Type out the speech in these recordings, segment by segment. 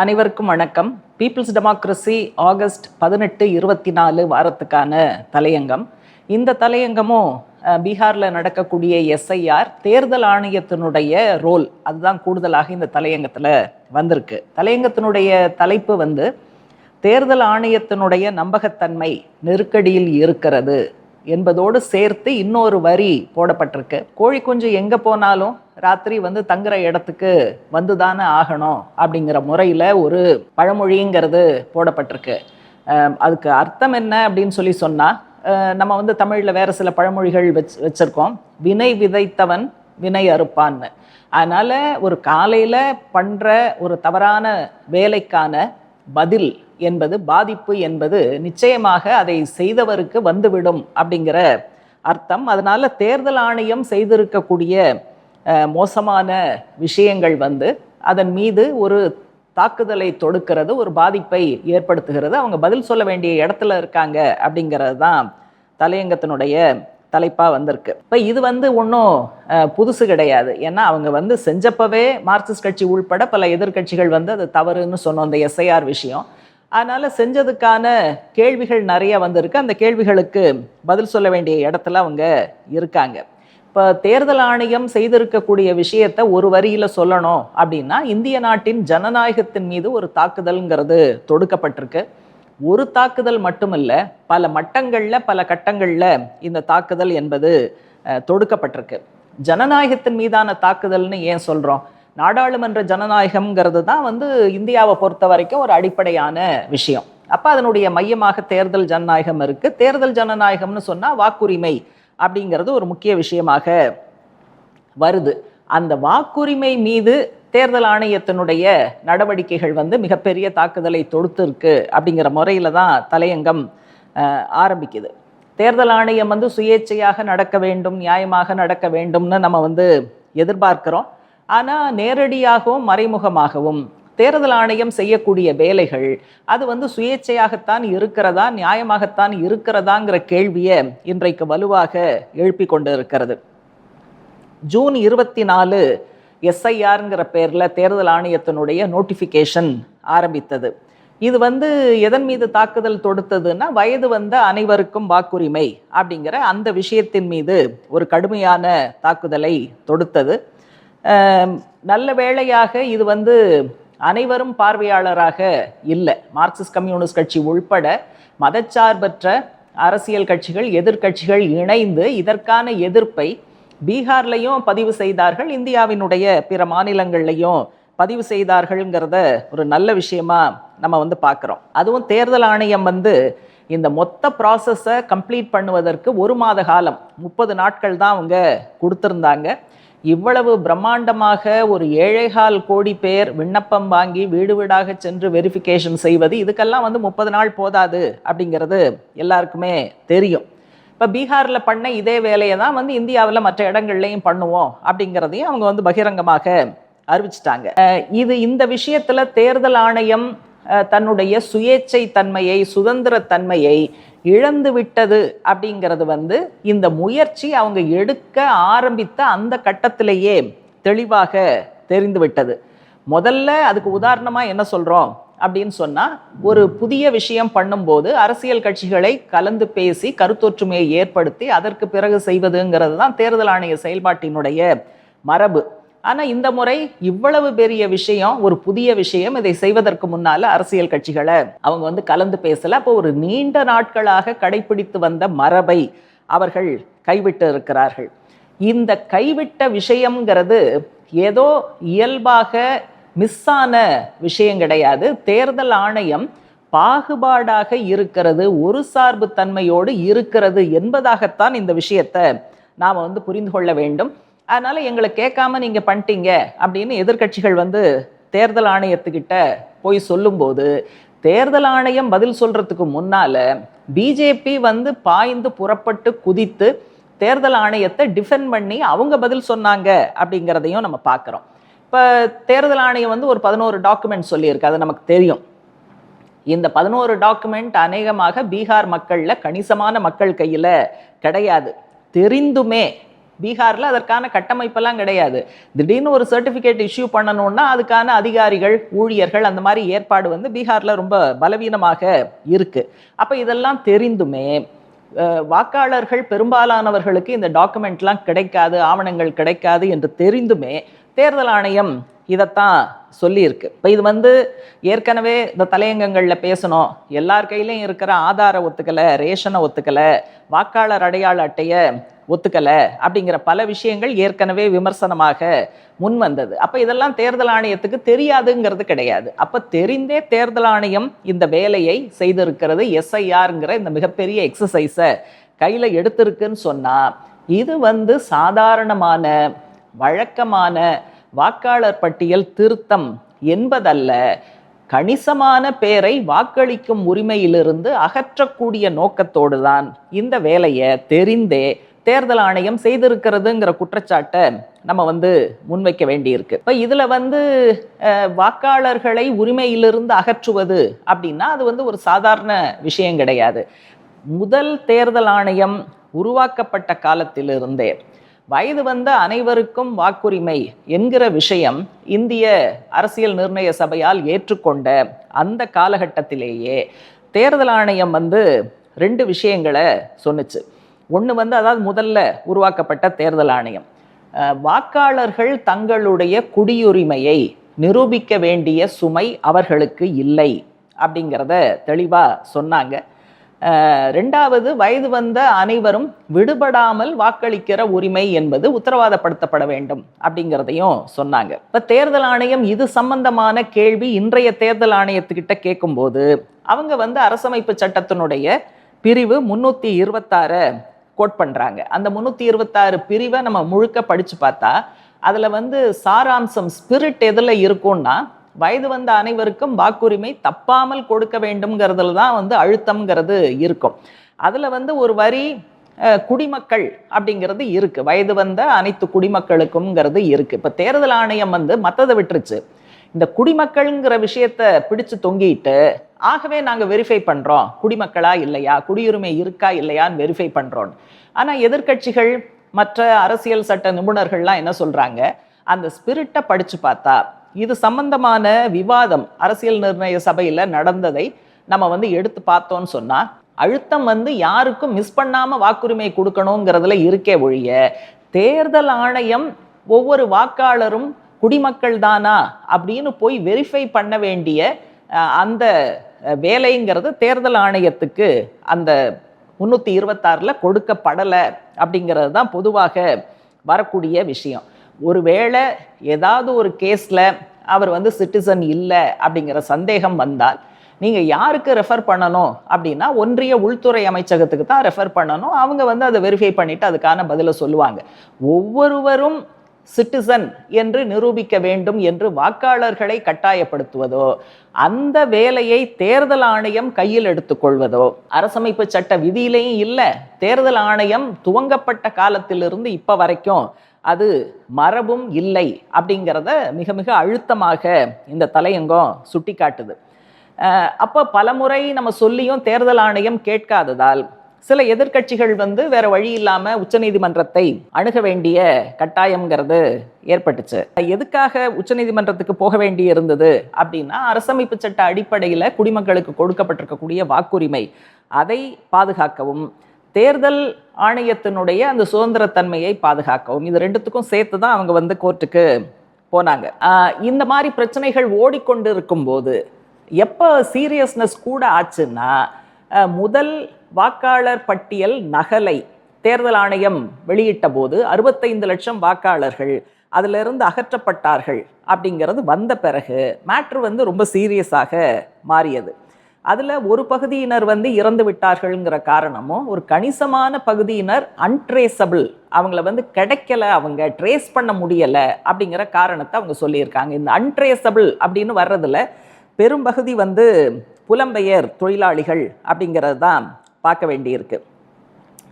அனைவருக்கும் வணக்கம். Peoples democracy August பதினெட்டு இருபத்தி நாலு வாரத்துக்கான தலையங்கம். இந்த தலையங்கமும் பீகாரில் நடக்கக்கூடிய எஸ்ஐஆர் தேர்தல் ஆணையத்தினுடைய ரோல் அதுதான் கூடுதலாக இந்த தலையங்கத்தில் வந்திருக்கு. தலையங்கத்தினுடைய தலைப்பு வந்து தேர்தல் ஆணையத்தினுடைய நம்பகத்தன்மை நெருக்கடியில் இருக்கிறது. என்பதோடு சேர்த்து இன்னொரு வரி போடப்பட்டிருக்கு. கோழி குஞ்சு எங்கே போனாலும் ராத்திரி வந்து தங்குற இடத்துக்கு வந்துதானே ஆகணும் அப்படிங்கிற முறையில் ஒரு பழமொழிங்கிறது போடப்பட்டிருக்கு. அதுக்கு அர்த்தம் என்ன அப்படின்னு சொல்லி சொன்னால் நம்ம வந்து தமிழில் வேறு சில பழமொழிகள் வச் வச்சுருக்கோம். வினை விதைத்தவன் வினை அறுப்பான்னு. அதனால் ஒரு காலையில் பண்ணுற ஒரு தவறான வேலைக்கான பதில் என்பது பாதிப்பு என்பது நிச்சயமாக அதை செய்தவருக்கு வந்துவிடும் அப்படிங்கிற அர்த்தம். அதனால் தேர்தல் ஆணையம் செய்திருக்கக்கூடிய மோசமான விஷயங்கள் வந்து அதன் மீது ஒரு தாக்குதலை தொடுக்கிறது ஒரு பாதிப்பை ஏற்படுத்துகிறது. அவங்க பதில் சொல்ல வேண்டிய இடத்துல இருக்காங்க அப்படிங்கிறது தான் தலையங்கத்தினுடைய தலைப்பாக வந்திருக்கு. இப்போ இது வந்து ஒன்றும் புதுசு கிடையாது. ஏன்னா அவங்க வந்து செஞ்சப்பவே மார்க்சிஸ்ட் கட்சி உள்பட பல எதிர்கட்சிகள் வந்து அது தவறுன்னு சொன்னோம் அந்த எஸ்ஐஆர் விஷயம். அதனால் செஞ்சதுக்கான கேள்விகள் நிறைய வந்திருக்கு. அந்த கேள்விகளுக்கு பதில் சொல்ல வேண்டிய இடத்துல அவங்க இருக்காங்க. இப்போ தேர்தல் ஆணையம் செய்திருக்கக்கூடிய விஷயத்தை ஒரு வரியில் சொல்லணும் அப்படின்னா இந்திய நாட்டின் ஜனநாயகத்தின் மீது ஒரு தாக்குதல்ங்கிறது தொடுக்கப்பட்டிருக்கு. ஒரு தாக்குதல் மட்டுமல்ல பல மட்டங்களில் பல கட்டங்களில் இந்த தாக்குதல் என்பது தொடுக்கப்பட்டிருக்கு. ஜனநாயகத்தின் மீதான தாக்குதல்னு ஏன் சொல்கிறோம் நாடாளுமன்ற ஜனநாயகம்ங்கிறது தான் வந்து இந்தியாவை பொறுத்த வரைக்கும் ஒரு அடிப்படையான விஷயம். அப்போ அதனுடைய மையமாக தேர்தல் ஜனநாயகம் இருக்குது தேர்தல் ஜனநாயகம்னு சொன்னால் வாக்குரிமை அப்படிங்கிறது ஒரு முக்கிய விஷயமாக வருது. அந்த வாக்குரிமை மீது தேர்தல் ஆணையத்தினுடைய நடவடிக்கைகள் வந்து மிகப்பெரிய தாக்குதலை தொடுத்திருக்கு அப்படிங்கிற முறையில் தான் தலையங்கம் ஆரம்பிக்குது. தேர்தல் ஆணையம் வந்து சுயேட்சையாக நடக்க வேண்டும் நியாயமாக நடக்க வேண்டும்னு நம்ம வந்து எதிர்பார்க்கிறோம். ஆனால் நேரடியாகவும் மறைமுகமாகவும் தேர்தல் ஆணையம் செய்யக்கூடிய வேலைகள் அது வந்து சுயேட்சையாகத்தான் இருக்கிறதா நியாயமாகத்தான் இருக்கிறதாங்கிற கேள்வியை இன்றைக்கு வலுவாக எழுப்பி கொண்டு இருக்கிறது ஜூன் இருபத்தி நாலு எஸ்ஐஆருங்கிற பேரில் தேர்தல் ஆணையத்தினுடைய நோட்டிஃபிகேஷன் ஆரம்பித்தது. இது வந்து எதன் மீது தாக்குதல் தொடுத்ததுன்னா வயது வந்த அனைவருக்கும் வாக்குரிமை அப்படிங்கிற அந்த விஷயத்தின் மீது ஒரு கடுமையான தாக்குதலை தொடுத்தது. நல்ல வேளையாக இது வந்து அனைவரும் பார்வையாளராக இல்லை. மார்க்சிஸ்ட் கம்யூனிஸ்ட் கட்சி உள்பட மதச்சார்பற்ற அரசியல் கட்சிகள் எதிர்க்கட்சிகள் இணைந்து இதற்கான எதிர்ப்பை பீகார்லையும் பதிவு செய்தார்கள். இந்தியாவினுடைய பிற மாநிலங்கள்லையும் பதிவு செய்தார்கள்ங்கிறத ஒரு நல்ல விஷயமா நம்ம வந்து பார்க்குறோம். அதுவும் தேர்தல் ஆணையம் வந்து இந்த மொத்த ப்ராசஸை கம்ப்ளீட் பண்ணுவதற்கு ஒரு மாத காலம் முப்பது நாட்கள் தான் அவங்க கொடுத்துருந்தாங்க. இவ்வளவு பிரம்மாண்டமாக ஒரு ஏழைகால் கோடி பேர் விண்ணப்பம் வாங்கி வீடு வீடாக சென்று வெரிஃபிகேஷன் செய்வது இதுக்கெல்லாம் வந்து முப்பது நாள் போதாது அப்படிங்கிறது எல்லாருக்குமே தெரியும். இப்போ பீகாரில் பண்ண இதே வேலையை தான் வந்து இந்தியாவில் மற்ற இடங்கள்லையும் பண்ணுவோம் அப்படிங்கிறதையும் அவங்க வந்து பகிரங்கமாக அறிவிச்சிட்டாங்க. இது இந்த விஷயத்தில் தேர்தல் ஆணையம் தன்னுடைய சுயேச்சை தன்மையை சுதந்திர தன்மையை இழந்து விட்டது அப்படிங்கிறது வந்து இந்த முயற்சி அவங்க எடுக்க ஆரம்பித்த அந்த கட்டத்திலேயே தெளிவாக தெரிந்து விட்டது. முதல்ல அதுக்கு உதாரணமாக என்ன சொல்கிறோம் அப்படின்னு சொன்னால் ஒரு புதிய விஷயம் பண்ணும்போது அரசியல் கட்சிகளை கலந்து பேசி கருத்தொற்றுமையை ஏற்படுத்தி அதற்கு பிறகு செய்வதுங்கிறது தான் தேர்தல் ஆணைய செயல்பாட்டினுடைய மரபு. ஆனால் இந்த முறை இவ்வளவு பெரிய விஷயம் ஒரு புதிய விஷயம் இதை செய்வதற்கு முன்னால அரசியல் கட்சிகளை அவங்க வந்து கலந்து பேசல. அப்போ ஒரு நீண்ட நாட்களாக கடைபிடித்து வந்த மரபை அவர்கள் கைவிட்டு இருக்கிறார்கள். இந்த கைவிட்ட விஷயம்ங்கிறது ஏதோ இயல்பாக மிஸ் ஆன விஷயம் கிடையாது. தேர்தல் ஆணையம் பாகுபாடாக இருக்கிறது ஒரு சார்பு தன்மையோடு இருக்கிறது என்பதாகத்தான் இந்த விஷயத்தை நாம் வந்து புரிந்து கொள்ள வேண்டும். அதனால எங்களை கேட்காம நீங்க பண்ணிட்டீங்க அப்படின்னு எதிர்க்கட்சிகள் வந்து தேர்தல் ஆணையத்துக்கிட்ட போய் சொல்லும்போது தேர்தல் ஆணையம் பதில் சொல்றதுக்கு முன்னால பிஜேபி வந்து பாய்ந்து புறப்பட்டு குதித்து தேர்தல் ஆணையத்தை டிஃபெண்ட் பண்ணி அவங்க பதில் சொன்னாங்க அப்படிங்கிறதையும் நம்ம பார்க்குறோம். இப்போ தேர்தல் ஆணையம் வந்து ஒரு பதினோரு டாக்குமெண்ட் சொல்லியிருக்கு அது நமக்கு தெரியும். இந்த பதினோரு டாக்குமெண்ட் அநேகமாக பீகார் மக்களில் கணிசமான மக்கள் கையில் கிடையாது. தெரிந்துமே பீகாரில் அதற்கான கட்டமைப்பெல்லாம் கிடையாது. திடீர்னு ஒரு சர்டிஃபிகேட் இஷ்யூ பண்ணணும்னா அதுக்கான அதிகாரிகள் ஊழியர்கள் அந்த மாதிரி ஏற்பாடு வந்து பீகாரில் ரொம்ப பலவீனமாக இருக்குது அப்போ இதெல்லாம் தெரிந்துமே வாக்காளர்கள் பெரும்பாலானவர்களுக்கு இந்த டாக்குமெண்ட்லாம் கிடைக்காது ஆவணங்கள் கிடைக்காது என்று தெரிந்துமே தேர்தல் ஆணையம் இதைத்தான் சொல்லியிருக்கு. இப்போ இது வந்து ஏற்கனவே இந்த தலையங்கங்களில் பேசணும். எல்லார் கையிலையும் இருக்கிற ஆதார ஒத்துக்கலை ரேஷனை ஒத்துக்கலை வாக்காளர் அடையாள அட்டையை ஒத்துக்கலை அப்படிங்கிற பல விஷயங்கள் ஏற்கனவே விமர்சனமாக முன் வந்தது. அப்போ இதெல்லாம் தேர்தல் ஆணையத்துக்கு தெரியாதுங்கிறது கிடையாது. அப்போ தெரிந்தே தேர்தல் ஆணையம் இந்த வேலையை செய்திருக்கிறது எஸ்ஐஆருங்கிற இந்த மிகப்பெரிய எக்ஸசைஸை கையில் எடுத்திருக்குன்னு சொன்னால் இது வந்து சாதாரணமான வழக்கமான வாக்காளர் பட்டியல் திருத்தம் என்பதல்ல கணிசமான பேரை வாக்களிக்கும் உரிமையிலிருந்து அகற்றக்கூடிய நோக்கத்தோடு தான் இந்த வேலையை தெரிந்தே தேர்தல் ஆணையம் செய்திருக்கிறதுங்கிற குற்றச்சாட்டை நம்ம வந்து முன்வைக்க வேண்டியிருக்கு. இப்போ இதில் வந்து வாக்காளர்களை உரிமையிலிருந்து அகற்றுவது அப்படின்னா அது வந்து ஒரு சாதாரண விஷயம் கிடையாது. முதல் தேர்தல் ஆணையம் உருவாக்கப்பட்ட காலத்திலிருந்தே வயது வந்த அனைவருக்கும் வாக்குரிமை என்கிற விஷயம் இந்திய அரசியல் நிர்ணய சபையால் ஏற்றுக்கொண்ட அந்த காலகட்டத்திலேயே தேர்தல் ஆணையம் வந்து ரெண்டு விஷயங்களை சொன்னுச்சு. ஒன்று வந்து அதாவது முதல்ல உருவாக்கப்பட்ட தேர்தல் ஆணையம். வாக்காளர்கள் தங்களுடைய குடியுரிமையை நிரூபிக்க வேண்டிய சுமை அவர்களுக்கு இல்லை அப்படிங்கிறத தெளிவாக சொன்னாங்க. ரெண்டாவது வயது வந்த அனைவரும் விடுபடாமல் வாக்களிக்கிற உரிமை என்பது உத்தரவாதப்படுத்தப்பட வேண்டும் அப்படிங்கிறதையும் சொன்னாங்க. இப்போ தேர்தல் ஆணையம் இது சம்பந்தமான கேள்வி இன்றைய தேர்தல் ஆணையத்துக்கிட்ட கேட்கும்போது அவங்க வந்து அரசமைப்பு சட்டத்தினுடைய பிரிவு முன்னூற்றி இருபத்தாறை கோட் பண்ணுறாங்க அந்த முந்நூற்றி இருபத்தாறு பிரிவை நம்ம முழுக்க படித்து பார்த்தா அதில் வந்து சாராம்சம் ஸ்பிரிட் எதில் இருக்கும்னா வயது வந்த அனைவருக்கும் வாக்குரிமை தப்பாமல் கொடுக்க வேண்டும்ங்கிறதுல தான் வந்து அழுத்தம்ங்கிறது இருக்கும். அதில் வந்து ஒரு வரி குடிமக்கள் அப்படிங்கிறது இருக்குது வயது வந்த அனைத்து குடிமக்களுக்கும்ங்கிறது இருக்குது இப்போ தேர்தல் ஆணையம் வந்து மற்றதை விட்டுருச்சு. இந்த குடிமக்கள்ங்கிற விஷயத்த பிடிச்சு தொங்கிட்டு ஆகவே நாங்கள் வெரிஃபை பண்ணுறோம் குடிமக்களா இல்லையா? குடியுரிமை இருக்கா இல்லையான்னு வெரிஃபை பண்ணுறோம் ஆனால் எதிர்க்கட்சிகள் மற்ற அரசியல் சட்ட நிபுணர்கள்லாம் என்ன சொல்கிறாங்க அந்த ஸ்பிரிட்டை படித்து பார்த்தா இது சம்பந்தமான விவாதம் அரசியல் நிர்ணய சபையில் நடந்ததை நம்ம வந்து எடுத்து பார்த்தோன்னு சொன்னால் அழுத்தம் வந்து யாருக்கும் மிஸ் பண்ணாமல் வாக்குரிமை கொடுக்கணுங்கிறதுல இருக்கே ஒழிய தேர்தல் ஆணையம் ஒவ்வொரு வாக்காளரும் குடிமக்கள் தானா அப்படின்னு போய் வெரிஃபை பண்ண வேண்டிய அந்த வேலைங்கிறது தேர்தல் ஆணையத்துக்கு அந்த முந்நூற்றி இருபத்தாறில் கொடுக்கப்படலை அப்படிங்கிறது தான் பொதுவாக வரக்கூடிய விஷயம். ஒருவேளை ஏதாவது ஒரு கேஸில் அவர் வந்து சிட்டிசன் இல்லை அப்படிங்கிற சந்தேகம் வந்தால் நீங்கள் யாருக்கு ரெஃபர் பண்ணணும் அப்படின்னா ஒன்றிய உள்துறை அமைச்சகத்துக்கு தான் ரெஃபர் பண்ணணும். அவங்க வந்து அதை வெரிஃபை பண்ணிவிட்டு அதுக்கான பதிலை சொல்லுவாங்க. ஒவ்வொருவரும் சிட்டிசன் என்று நிரூபிக்க வேண்டும் என்று வாக்காளர்களை கட்டாயப்படுத்துவதோ அந்த வேலையை தேர்தல் ஆணையம் கையில் எடுத்துக்கொள்வதோ அரசமைப்பு சட்ட விதியிலையும் இல்லை தேர்தல் ஆணையம் துவங்கப்பட்ட காலத்திலிருந்து இப்போ வரைக்கும் அது மரபும் இல்லை அப்படிங்கிறத மிக மிக அழுத்தமாக இந்த தலையங்கம் சுட்டி காட்டுது அப்போ பலமுறை நம்ம சொல்லியும் தேர்தல் ஆணையம் கேட்காததால் சில எதிர்க்கட்சிகள் வந்து வேற வழி இல்லாம உச்சநீதிமன்றத்தை அணுக வேண்டிய கட்டாயம்ங்கிறது ஏற்பட்டுச்சு. எதுக்காக உச்சநீதிமன்றத்துக்கு போக வேண்டி இருந்தது அப்படின்னா அரசமைப்பு சட்ட அடிப்படையில் குடிமக்களுக்கு கொடுக்கப்பட்டிருக்கக்கூடிய வாக்குரிமை அதை பாதுகாக்கவும் தேர்தல் ஆணையத்தினுடைய அந்த சுதந்திரத்தன்மையை பாதுகாக்கவும். இது ரெண்டுத்துக்கும் சேர்த்து தான் அவங்க வந்து கோர்ட்டுக்கு போனாங்க. இந்த மாதிரி பிரச்சனைகள் ஓடிக்கொண்டு இருக்கும்போது எப்போ சீரியஸ்னஸ் கூட ஆச்சுன்னா முதல் வாக்காளர் பட்டியல் நகலை தேர்தல் ஆணையம் வெளியிட்ட போது அறுபத்தைந்து லட்சம் வாக்காளர்கள் அதிலிருந்து அகற்றப்பட்டார்கள் அப்படிங்கிறது வந்த பிறகு மேட்ரு வந்து ரொம்ப சீரியஸாக மாறியது. அதில் ஒரு பகுதியினர் வந்து இறந்து விட்டார்கள்ங்கிற காரணமும் ஒரு கணிசமான பகுதியினர் அன்ட்ரேசபிள் அவங்கள வந்து கிடைக்கல அவங்க ட்ரேஸ் பண்ண முடியலை அப்படிங்கிற காரணத்தை அவங்க சொல்லியிருக்காங்க. இந்த அன்ட்ரேசபிள் அப்படின்னு வர்றதில் பெரும்பகுதி வந்து புலம்பெயர் தொழிலாளிகள் அப்படிங்கிறது தான் பார்க்க வேண்டியிருக்கு.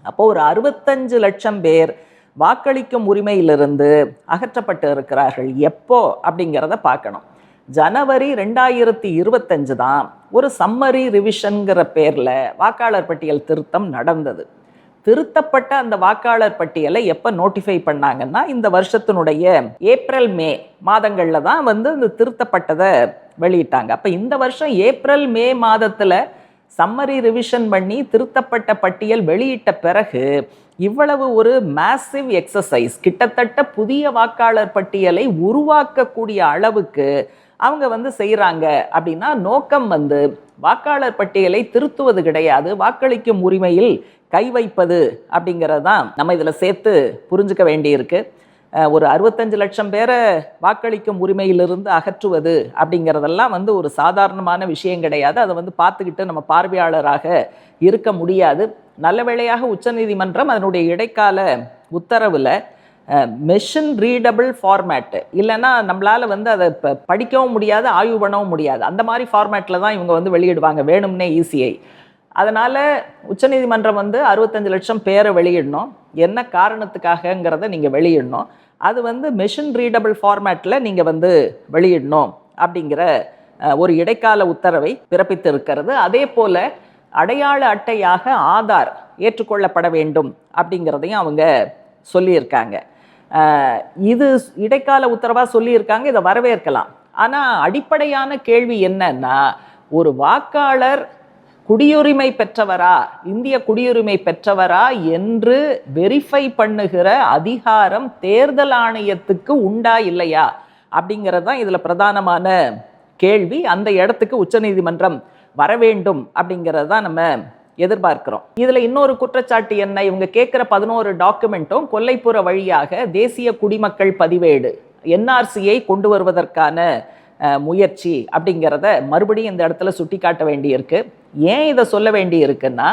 அப்போ ஒரு அறுபத்தஞ்சு லட்சம் பேர் வாக்களிக்கும் உரிமையிலிருந்து அகற்றப்பட்டு இருக்கிறார்கள். எப்போ அப்படிங்கிறத பார்க்கணும். ஜனவரி ரெண்டாயிரத்தி இருபத்தஞ்சு தான் ஒரு சம்மரி ரிவிஷன்கிற பேரில் வாக்காளர் பட்டியல் திருத்தம் நடந்தது. திருத்தப்பட்ட அந்த வாக்காளர் பட்டியலை எப்போ நோட்டிஃபை பண்ணாங்கன்னா இந்த வருஷத்தினுடைய ஏப்ரல் மே மாதங்களில் தான் வந்து இந்த திருத்தப்பட்டதை வெளியிட்டாங்க. அப்போ இந்த வருஷம் ஏப்ரல் மே மாதத்தில் சம்மரி ரிவிஷன் பண்ணி திருத்தப்பட்ட பட்டியல் வெளியிட்ட பிறகு இவ்வளவு ஒரு மேசிவ் எக்ஸசைஸ் கிட்டத்தட்ட புதிய வாக்காளர் பட்டியலை உருவாக்கக்கூடிய அளவுக்கு அவங்க வந்து செய்கிறாங்க அப்படின்னா நோக்கம் வந்து வாக்காளர் பட்டியலை திருத்துவது கிடையாது. வாக்களிக்கும் உரிமையில் கை வைப்பது அப்படிங்கிறது தான் நம்ம இதில் சேர்த்து புரிஞ்சுக்க வேண்டியிருக்கு. ஒரு அறுபத்தஞ்சு லட்சம் பேரை வாக்களிக்கும் உரிமையிலிருந்து அகற்றுவது அப்படிங்கிறதெல்லாம் வந்து ஒரு சாதாரணமான விஷயம் கிடையாது. அதை வந்து பார்த்துக்கிட்டு நம்ம பார்வையாளராக இருக்க முடியாது. நல்ல வேளையாக உச்சநீதிமன்றம் அதனுடைய இடைக்கால உத்தரவில் மெஷின் ரீடபிள் ஃபார்மேட்டு இல்லைன்னா நம்மளால் வந்து அதை இப்போ படிக்கவும் முடியாது ஆய்வு பண்ணவும் முடியாது. அந்த மாதிரி ஃபார்மேட்டில் தான் இவங்க வந்து வெளியிடுவாங்க வேணும்னே ஈஸியை அதனால் உச்சநீதிமன்றம் வந்து அறுபத்தஞ்சு லட்சம் பேரை வெளியிடணும். என்ன காரணத்துக்காகங்கிறத நீங்கள் வெளியிடணும். அது வந்து மெஷின் ரீடபிள் ஃபார்மேட்டில் நீங்கள் வந்து வெளியிடணும் அப்படிங்கிற ஒரு இடைக்கால உத்தரவை பிறப்பித்து இருக்கிறது அதே போல் அடையாள அட்டையாக ஆதார் ஏற்றுக்கொள்ளப்பட வேண்டும் அப்படிங்கிறதையும் அவங்க சொல்லியிருக்காங்க. இது இடைக்கால உத்தரவாக சொல்லியிருக்காங்க இதை வரவேற்கலாம். ஆனால் அடிப்படையான கேள்வி என்னன்னா ஒரு வாக்காளர் குடியுரிமை பெற்றவரா? இந்திய குடியுரிமை பெற்றவரா? என்று வெரிஃபை பண்ணுகிற அதிகாரம் தேர்தல் ஆணையத்துக்கு உண்டா இல்லையா? அப்படிங்கிறது தான் இதில் பிரதானமான கேள்வி. அந்த இடத்துக்கு உச்சநீதிமன்றம் வர வேண்டும் அப்படிங்கிறது தான் நம்ம எதிர்பார்க்கிறோம். இதில் இன்னொரு குற்றச்சாட்டு என்ன? இவங்க கேட்குற பதினோரு டாக்குமெண்ட்டும் கொல்லைப்புற வழியாக தேசிய குடிமக்கள் பதிவேடு என்ஆர்சியை கொண்டு வருவதற்கான முயற்சி அப்படிங்கிறத மறுபடியும் இந்த இடத்துல சுட்டி காட்ட வேண்டியிருக்கு. ஏன் இதை சொல்ல வேண்டி இருக்குன்னா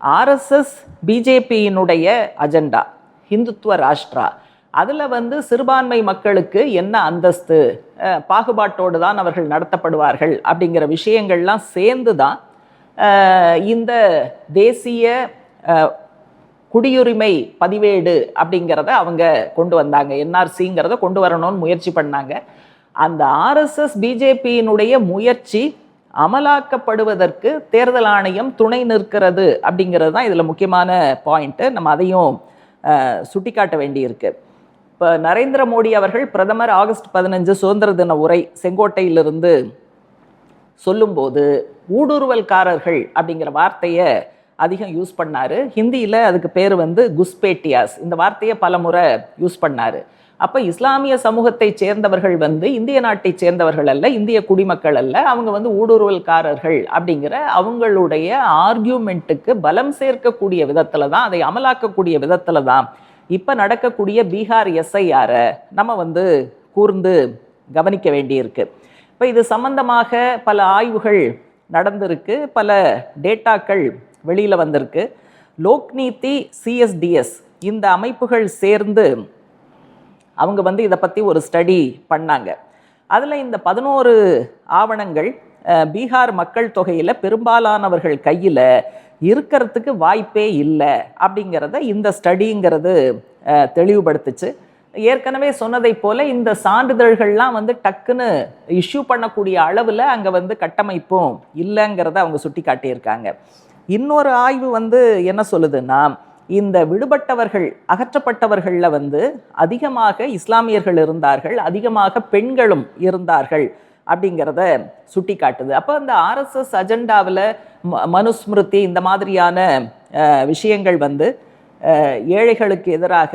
ஆர்எஸ்எஸ் பிஜேபியினுடைய அஜெண்டா ஹிந்துத்துவ ராஷ்டிரா. அதில் வந்து சிறுபான்மை மக்களுக்கு என்ன அந்தஸ்து பாகுபாட்டோடு தான் அவர்கள் நடத்தப்படுவார்கள் அப்படிங்கிற விஷயங்கள்லாம் சேர்ந்து தான் இந்த தேசிய குடியுரிமை பதிவேடு அப்படிங்கிறத அவங்க கொண்டு வந்தாங்க. என்ஆர்சிங்கிறத கொண்டு வரணும்னு முயற்சி பண்ணாங்க. அந்த ஆர்எஸ்எஸ் பிஜேபியினுடைய முயற்சி அமலாக்கப்படுவதற்கு தேர்தல் ஆணையம் துணை நிற்கிறது அப்படிங்கிறது தான் இதில் முக்கியமான பாயிண்ட்டு நம்ம அதையும் சுட்டிக்காட்ட வேண்டியிருக்கு. இப்போ நரேந்திர மோடி அவர்கள் பிரதமர் ஆகஸ்ட் பதினஞ்சு சுதந்திர தின உரை செங்கோட்டையிலிருந்து சொல்லும்போது ஊடுருவல்காரர்கள் அப்படிங்கிற வார்த்தையை அதிகம் யூஸ் பண்ணார். ஹிந்தியில் அதுக்கு பேர் வந்து குஸ்பேட்டியாஸ். இந்த வார்த்தையை பல முறை யூஸ் பண்ணாரு. அப்போ இஸ்லாமிய சமூகத்தை சேர்ந்தவர்கள் வந்து இந்திய நாட்டை சேர்ந்தவர்கள் அல்ல இந்திய குடிமக்கள் அல்ல அவங்க வந்து ஊடுருவல்காரர்கள் அப்படிங்கிற அவங்களுடைய ஆர்கியூமெண்ட்டுக்கு பலம் சேர்க்கக்கூடிய விதத்தில் தான் அதை அமலாக்கக்கூடிய விதத்தில் தான் இப்போ நடக்கக்கூடிய பீகார் எஸ்ஐஆரை நம்ம வந்து கூர்ந்து கவனிக்க வேண்டியிருக்கு. இப்போ இது சம்பந்தமாக பல ஆய்வுகள் நடந்திருக்கு பல டேட்டாக்கள் வெளியில் வந்திருக்கு. லோக்நீதி சிஎஸ்டிஎஸ் இந்த அமைப்புகள் சேர்ந்து அவங்க வந்து இதை பற்றி ஒரு ஸ்டடி பண்ணாங்க. அதில் இந்த பதினோரு ஆவணங்கள் பீகார் மக்கள் தொகையில் பெரும்பாலானவர்கள் கையில் இருக்கிறதுக்கு வாய்ப்பே இல்லை அப்படிங்கிறத இந்த ஸ்டடிங்கிறது தெளிவுபடுத்துச்சு. ஏற்கனவே சொன்னதை போல் இந்த சான்றிதழ்கள்லாம் வந்து டக்குன்னு இஷ்யூ பண்ணக்கூடிய அளவில் அங்கே வந்து கட்டமைப்பும் இல்லைங்கிறத அவங்க சுட்டி காட்டியிருக்காங்க இன்னொரு ஆய்வு வந்து என்ன சொல்லுதுன்னா இந்த விடுபட்டவர்கள் அகற்றப்பட்டவர்களில் வந்து அதிகமாக இஸ்லாமியர்கள் இருந்தார்கள் அதிகமாக பெண்களும் இருந்தார்கள் அப்படிங்கிறத சுட்டி காட்டுது அப்போ அந்த ஆர்எஸ்எஸ் அஜெண்டாவில் ம மனுஸ்மிருதி இந்த மாதிரியான விஷயங்கள் வந்து ஏழைகளுக்கு எதிராக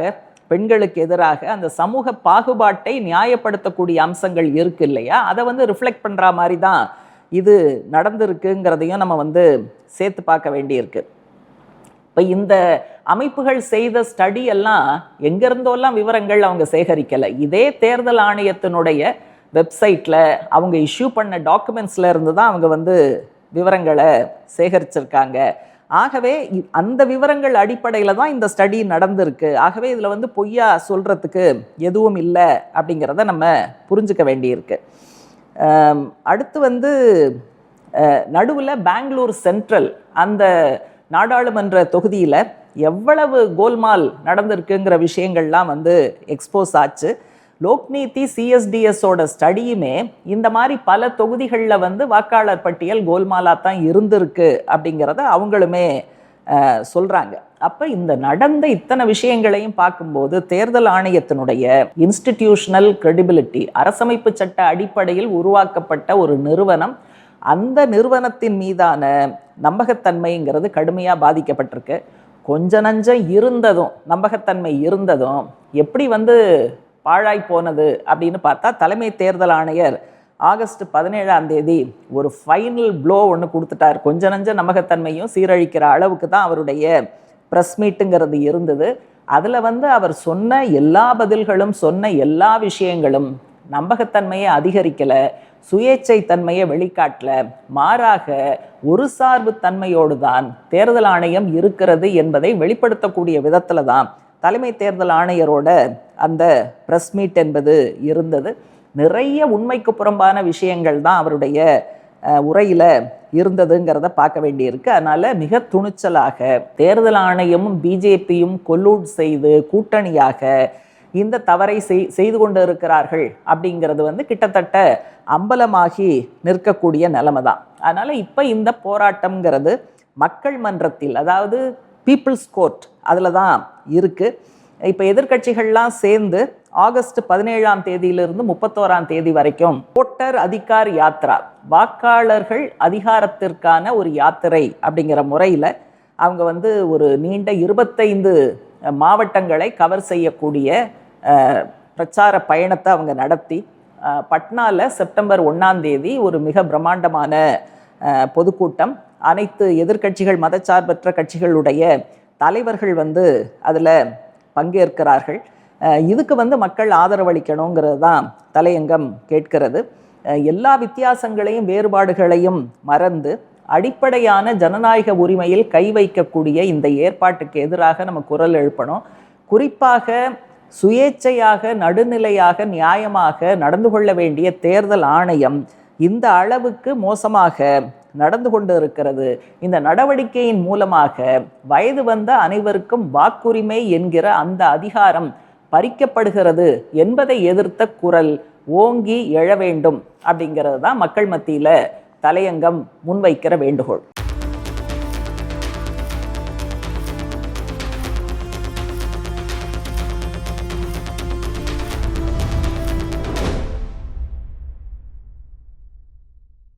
பெண்களுக்கு எதிராக அந்த சமூக பாகுபாட்டை நியாயப்படுத்தக்கூடிய அம்சங்கள் இருக்கு இல்லையா? அதை வந்து ரிஃப்ளெக்ட் பண்ணுற மாதிரி தான் இது நடந்திருக்குங்கிறதையும் நம்ம வந்து சேர்த்து பார்க்க வேண்டியிருக்கு. இப்போ இந்த அமைப்புகள் செய்த ஸ்டடி எல்லாம் எங்கேருந்தோலாம் விவரங்கள் அவங்க சேகரிக்கலை. இதே தேர்தல் ஆணையத்தினுடைய வெப்சைட்டில் அவங்க இஷ்யூ பண்ண டாக்குமெண்ட்ஸில் இருந்து தான் அவங்க வந்து விவரங்களை சேகரிச்சிருக்காங்க. ஆகவே அந்த விவரங்கள் அடிப்படையில் தான் இந்த ஸ்டடி நடந்திருக்கு. ஆகவே இதில் வந்து பொய்யா சொல்கிறதுக்கு எதுவும் இல்லை அப்படிங்கிறத நம்ம புரிஞ்சுக்க வேண்டியிருக்கு. அடுத்து வந்து நடுவில் பெங்களூர் சென்ட்ரல் அந்த நாடாளுமன்ற தொகுதியில் எவ்வளவு கோல்மால் நடந்திருக்குங்கிற விஷயங்கள்லாம் வந்து எக்ஸ்போஸ் ஆச்சு. லோக்நீதி சிஎஸ்டிஎஸோட ஸ்டடியுமே இந்த மாதிரி பல தொகுதிகளில் வந்து வாக்காளர் பட்டியல் கோல்மாலாக தான் இருந்திருக்கு அப்படிங்கிறத அவங்களுமே சொல்கிறாங்க அப்போ இந்த நடந்த இத்தனை விஷயங்களையும் பார்க்கும்போது தேர்தல் ஆணையத்தினுடைய இன்ஸ்டிடியூஷனல் கிரெடிபிலிட்டி அரசமைப்பு சட்ட அடிப்படையில் உருவாக்கப்பட்ட ஒரு நிறுவனம் அந்த நிறுவனத்தின் மீதான நம்பகத்தன்மைங்கிறது கடுமையாக பாதிக்கப்பட்டிருக்கு. கொஞ்ச நஞ்சம் இருந்ததும் நம்பகத்தன்மை இருந்ததும் எப்படி வந்து பாழாய் போனது அப்படின்னு பார்த்தா தலைமை தேர்தல் ஆணையர் ஆகஸ்ட் பதினேழாம் தேதி ஒரு ஃபைனல் ப்ளோ ஒன்று கொடுத்துட்டார். கொஞ்ச நஞ்ச நம்பகத்தன்மையும் சீரழிக்கிற அளவுக்கு தான் அவருடைய ப்ரெஸ் மீட்டுங்கிறது இருந்தது. அதில் வந்து அவர் சொன்ன எல்லா பதில்களும் சொன்ன எல்லா விஷயங்களும் நம்பகத்தன்மையை அதிகரிக்கலை சுயேச்சை தன்மையை வெளிக்காட்டல மாறாக ஒரு சார்பு தன்மையோடு தான் தேர்தல் ஆணையம் இருக்கிறது என்பதை வெளிப்படுத்தக்கூடிய விதத்தில் தான் தலைமை தேர்தல் ஆணையரோட அந்த ப்ரெஸ் மீட் என்பது இருந்தது. நிறைய உண்மைக்கு புறம்பான விஷயங்கள் தான் அவருடைய உரையில் இருந்ததுங்கிறத பார்க்க வேண்டியிருக்கு. அதனால் மிக துணிச்சலாக தேர்தல் ஆணையமும் பிஜேபியும் கொல்லூட் செய்து கூட்டணியாக இந்த தவறை செய் செய்து கொண்டு இருக்கிறார்கள் அப்படிங்கிறது வந்து கிட்டத்தட்ட அம்பலமாகி நிற்கக்கூடிய நிலைமை தான் அதனால் இப்போ இந்த போராட்டம்ங்கிறது மக்கள் மன்றத்தில் அதாவது பீப்புள்ஸ் கோர்ட் அதில் தான் இருக்குது இப்போ எதிர்க்கட்சிகள்லாம் சேர்ந்து ஆகஸ்ட் பதினேழாம் தேதியிலிருந்து முப்பத்தோராம் தேதி வரைக்கும் ஓட்டர் அதிகார் யாத்ரா வாக்காளர்கள் அதிகாரத்திற்கான ஒரு யாத்திரை அப்படிங்கிற முறையில் அவங்க வந்து ஒரு நீண்ட இருபத்தைந்து மாவட்டங்களை கவர் செய்யக்கூடிய பிரச்சார பயணத்தை அவங்க நடத்தி பட்னாவில் பட்னால செப்டம்பர் ஒன்றாம் தேதி ஒரு மிக பிரம்மாண்டமான பொதுக்கூட்டம். அனைத்து எதிர்க்கட்சிகள் மதச்சார்பற்ற கட்சிகளுடைய தலைவர்கள் வந்து அதில் பங்கேற்கிறார்கள். இதுக்கு வந்து மக்கள் ஆதரவளிக்கணுங்கிறது தான் தலையங்கம் கேட்கிறது. எல்லா வித்தியாசங்களையும் வேறுபாடுகளையும் மறந்து அடிப்படையான ஜனநாயக உரிமையில் கை வைக்கக்கூடிய இந்த ஏற்பாட்டுக்கு எதிராக நம்ம குரல் எழுப்பணும். குறிப்பாக சுயேச்சையாக நடுநிலையாக நியாயமாக நடந்து கொள்ள வேண்டிய தேர்தல் ஆணையம் இந்த அளவுக்கு மோசமாக நடந்து கொண்டு இருக்கிறது இந்த நடவடிக்கையின் மூலமாக வயது வந்த அனைவருக்கும் வாக்குரிமை என்கிற அந்த அதிகாரம் பறிக்கப்படுகிறது என்பதை எதிர்த்த குரல் ஓங்கி எழ வேண்டும் அப்படிங்கிறது தான் மக்கள் மத்தியில் தலையங்கம் முன்வைக்கிற வேண்டுகோள்.